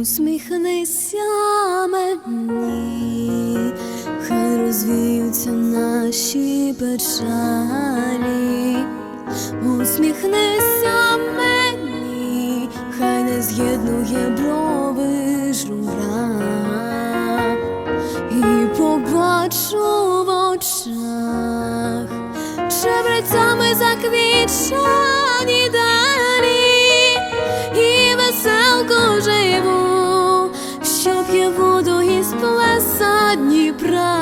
Усміхнися мені, хай розвіються наші печалі, усміхнися мені, хай не з'єднує брови жура, і побачу в очах шебрецями заквітчані із плеса Дніпра.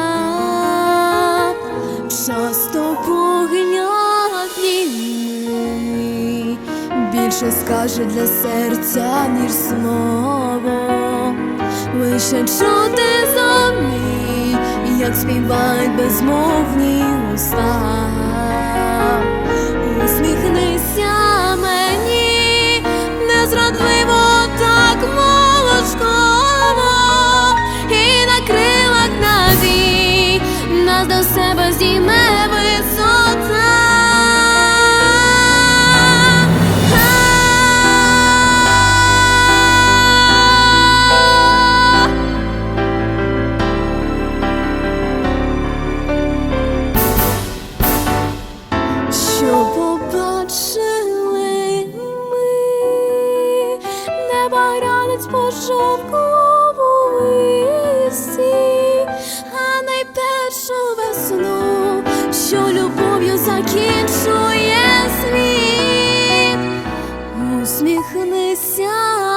Часто погляд більше скаже для серця, ніж слово. Лише чути зомні, як співають безмовні неба по пожовкову листі, а найпершу весну, що любов'ю закінчує світ. Усміхнися